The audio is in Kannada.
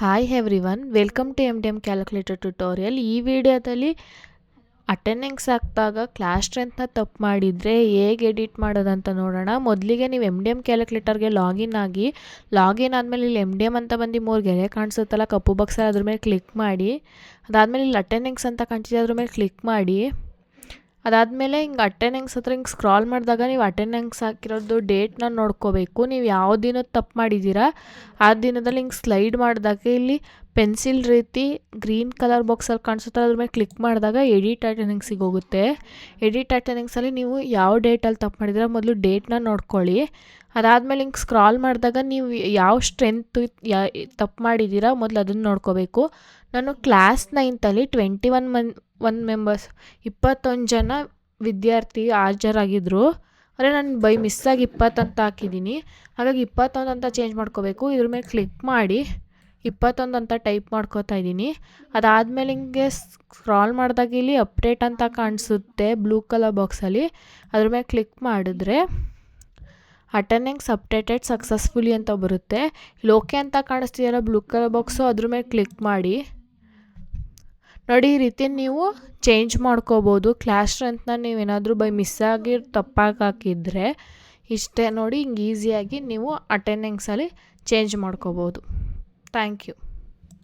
Hi everyone welcome to M D M calculator tutorial ಈ ವಿಡಿಯೋದಲ್ಲಿ ಅಟೆಂಡೆನ್ಸ್ ಹಾಕಿದಾಗ ಕ್ಲಾಸ್ ಸ್ಟ್ರೆಂತ್ನ ತಪ್ಪು ಮಾಡಿದರೆ ಹೇಗೆ ಎಡಿಟ್ ಮಾಡೋದಂತ ನೋಡೋಣ. ಮೊದಲಿಗೆ ನೀವು ಎಂ ಡಿ ಎಂ ಕ್ಯಾಲ್ಕುಲೇಟರ್ಗೆ ಲಾಗಿನ್ ಆಗಿ ಲಾಗಿನ್ ಆದಮೇಲೆ ಇಲ್ಲಿ ಎಂ ಡಿ ಎಂ ಅಂತ ಬಂದು ಮೂರು ಗೆರೆ ಕಾಣಿಸುತ್ತಲ್ಲ, ಕಪ್ಪು ಬಾಕ್ಸಲ್ಲಿ ಅದ್ರ ಮೇಲೆ ಕ್ಲಿಕ್ ಮಾಡಿ, ಅದಾದಮೇಲೆ ಇಲ್ಲಿ ಅಟೆಂಡೆನ್ಸ್ ಅಂತ ಕಾಣಿಸಿದೆ ಅದ್ರ ಮೇಲೆ ಕ್ಲಿಕ್ ಮಾಡಿ. ಅದಾದಮೇಲೆ ಹಿಂಗೆ ಅಟೆಂಡೆನ್ಸ್ ಹತ್ರ ಹಿಂಗೆ ಸ್ಕ್ರಾಲ್ ಮಾಡಿದಾಗ ನೀವು ಅಟೆಂಡೆನ್ಸ್ ಹಾಕಿರೋದು ಡೇಟ್ನ ನೋಡ್ಕೋಬೇಕು. ನೀವು ಯಾವ ದಿನದ ತಪ್ಪು ಮಾಡಿದ್ದೀರಾ ಆ ದಿನದಲ್ಲಿ ಹಿಂಗೆ ಸ್ಲೈಡ್ ಮಾಡಿದಾಗ ಇಲ್ಲಿ ಪೆನ್ಸಿಲ್ ರೀತಿ ಗ್ರೀನ್ ಕಲರ್ ಬಾಕ್ಸಲ್ಲಿ ಕಾಣಿಸುತ್ತೆ. ಅದ್ರ ಮೇಲೆ ಕ್ಲಿಕ್ ಮಾಡಿದಾಗ ಎಡಿಟ್ ಟೈಟನಿಂಗ್ಸಿಗೆ ಹೋಗುತ್ತೆ ಎಡಿಟ್ ಟೈಟನಿಂಗ್ಸಲ್ಲಿ ನೀವು ಯಾವ ಡೇಟಲ್ಲಿ ತಪ್ಪು ಮಾಡಿದ್ರೆ ಮೊದಲು ಡೇಟ್ನ ನೋಡ್ಕೊಳ್ಳಿ. ಅದಾದಮೇಲೆ ಹಿಂಗೆ ಸ್ಕ್ರಾಲ್ ಮಾಡಿದಾಗ ನೀವು ಯಾವ ಸ್ಟ್ರೆಂತ್ ಯಾ ತಪ್ಪು ಮಾಡಿದ್ದೀರಾ ಮೊದಲು ಅದನ್ನು ನೋಡ್ಕೋಬೇಕು. ನಾನು class ನೈನ್ತಲ್ಲಿ twenty one man one members, ಇಪ್ಪತ್ತೊಂದು ಜನ ವಿದ್ಯಾರ್ಥಿ ಹಾಜರಾಗಿದ್ದರು ಅಂದರೆ ನಾನು ಬೈ ಮಿಸ್ಸಾಗಿ ಇಪ್ಪತ್ತಂತ ಹಾಕಿದ್ದೀನಿ. ಹಾಗಾಗಿ ಇಪ್ಪತ್ತೊಂದು ಅಂತ ಚೇಂಜ್ ಮಾಡ್ಕೋಬೇಕು. ಇದ್ರ ಮೇಲೆ ಕ್ಲಿಕ್ ಮಾಡಿ. ಇಪ್ಪತ್ತೊಂದು ಅಂತ ಟೈಪ್ ಮಾಡ್ಕೋತಾ ಇದ್ದೀನಿ. ಅದಾದಮೇಲೆ ಹಿಂಗೆ ಸ್ಕ್ರಾಲ್ ಮಾಡಿದಾಗ ಇಲ್ಲಿ ಅಪ್ಡೇಟ್ ಅಂತ ಕಾಣಿಸುತ್ತೆ ಬ್ಲೂ ಕಲರ್ ಬಾಕ್ಸಲ್ಲಿ. ಅದ್ರ ಮೇಲೆ ಕ್ಲಿಕ್ ಮಾಡಿದ್ರೆ ಅಟೆಂಡೆನ್ಸ್ ಅಪ್ಡೇಟೆಡ್ ಸಕ್ಸಸ್ಫುಲಿ ಅಂತ ಬರುತ್ತೆ. ಇಲ್ಲಿ ಓಕೆ ಅಂತ ಕಾಣಿಸ್ತಿದೆಯಲ್ಲ ಬ್ಲೂ ಕಲರ್ ಬಾಕ್ಸು, ಅದ್ರ ಮೇಲೆ ಕ್ಲಿಕ್ ಮಾಡಿ. ನೋಡಿ, ಈ ರೀತಿ ನೀವು ಚೇಂಜ್ ಮಾಡ್ಕೋಬೋದು. ಕ್ಲಾಸ್ ಸ್ಟ್ರೆಂತ್ನ ನೀವೇನಾದರೂ ಬೈ ಮಿಸ್ಸಾಗಿ ತಪ್ಪಾಗಿ ಹಾಕಿದರೆ ಇಷ್ಟೇ. ನೋಡಿ, ಹಿಂಗೆ ಈಸಿಯಾಗಿ ನೀವು ಅಟೆಂಡೆನ್ಸಲ್ಲಿ ಚೇಂಜ್ ಮಾಡ್ಕೋಬೋದು. Thank you